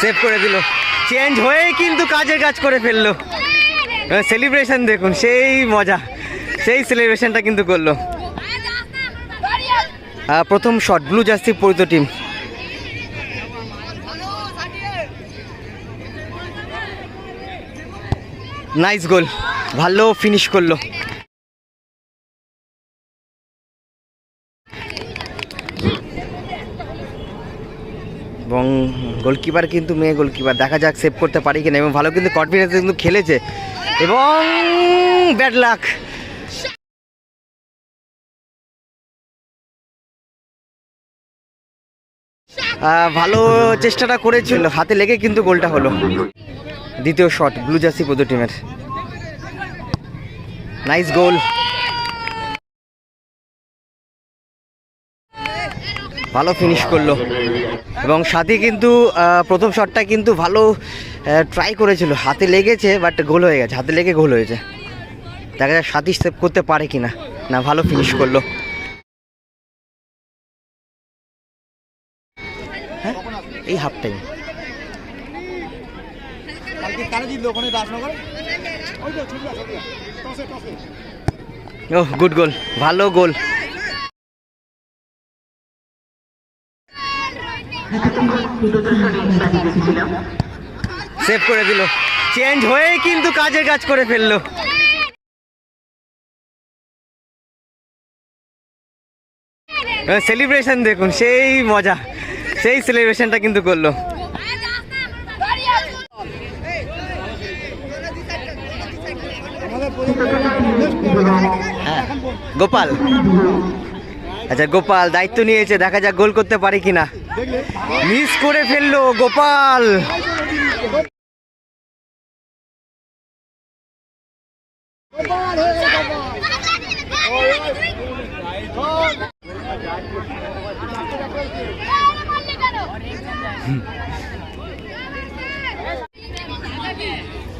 Save করে দিল। Change হয়েই কিন্তু কাজের কাজ করে ফেলল। সেলিব্রেশন দেখুন, সেই মজা, সেই সেলিব্রেশনটা কিন্তু করল। প্রথম শট ব্লু জার্সি পরিত টিম নাইস গোল ভালো ফিনিশ করল। এবং গোলকিপার কিন্তু মেয়ে গোলকিপার। দেখা যাক সেভ করতে পারি কিনা এবং ভালো কিন্তু কনফিডেন্স কিন্তু খেলেছে। এবং ব্যাড লাক ভালো চেষ্টাটা করেছিল। হাতে লেগে কিন্তু গোলটা হলো। দ্বিতীয় শট ব্লু জার্সি পদ টিমের। নাইস গোল ভালো ফিনিশ করল। এবং সাথী কিন্তু প্রথম শটটা কিন্তু ভালো ট্রাই করেছিল। হাতে লেগেছে বাট গোল হয়ে গেছে। হাতে লেগে গোল হয়েছে। দেখা যাক সাথী সেভ করতে পারে কি না না ভালো ফিনিশ করল। হ্যাঁ এই হাফ টাইম ও গুড গোল ভালো গোল সেভ করে দিল। চেঞ্জ হয়ে কিন্তু কাজের কাজ করে ফেলল। সেলিব্রেশন দেখুন, সেই মজা, সেই সেলিব্রেশনটা কিন্তু করল। হ্যাঁ গোপাল। আচ্ছা গোপাল, দায়িত্ব নিয়েছে, দেখা যাক গোল করতে পারে কিনা। মিস করে ফেলল, গোপাল।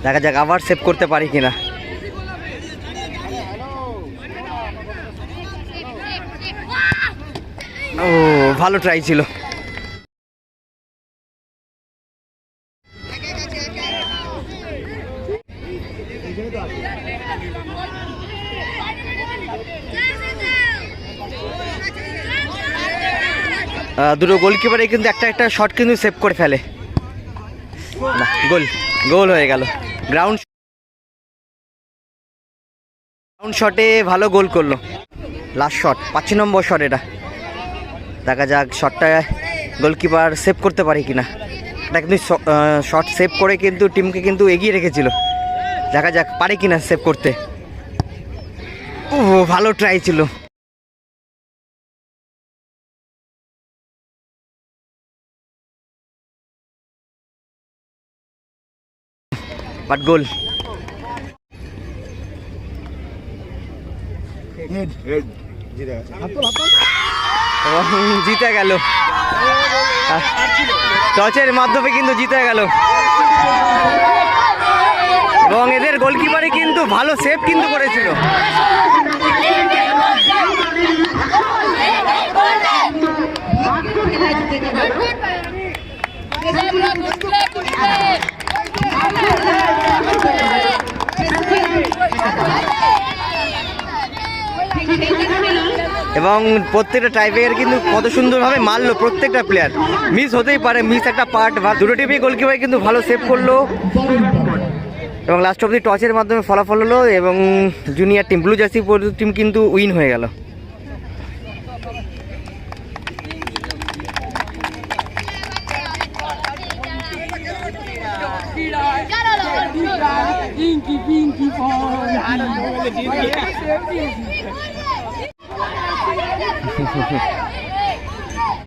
দেখা যাক আবার সেভ করতে পারি কিনা। ও, ভালো ট্রাই ছিল। দুটো গোলকিপারে কিন্তু একটা একটা শট কিন্তু সেভ করে ফেলে। গোল গোল হয়ে গেল। গ্রাউন্ড গ্রাউন্ড শটে ভালো গোল করল। লাস্ট শট পাঁচ নম্বর শট এটা। দেখা যাক শটটা গোলকিপার সেভ করতে পারে কিনা। এটা কিন্তু শট সেভ করে কিন্তু টিমকে কিন্তু এগিয়ে রেখেছিল। দেখা যাক পারে কিনা সেভ করতে। ও ভালো ট্রাই ছিল। বাট গোল জিতে গেল। টচের মাধ্যমে কিন্তু জিতে গেল। এবং এদের গোলকিপারে কিন্তু ভালো সেভ কিন্তু করেছিল। এবং প্রত্যেকটা টাইপের কিন্তু কত সুন্দরভাবে মারলো প্রত্যেকটা প্লেয়ার মিস হতেই পারে মিস একটা পার্ট বা দুটো টিমই গোলকিপার কিন্তু ভালো সেভ করল। এবং লাস্ট অব্দি টচের মাধ্যমে ফলাফল হলো এবং junior team blue jersey team কিন্তু উইন হয়ে গেল.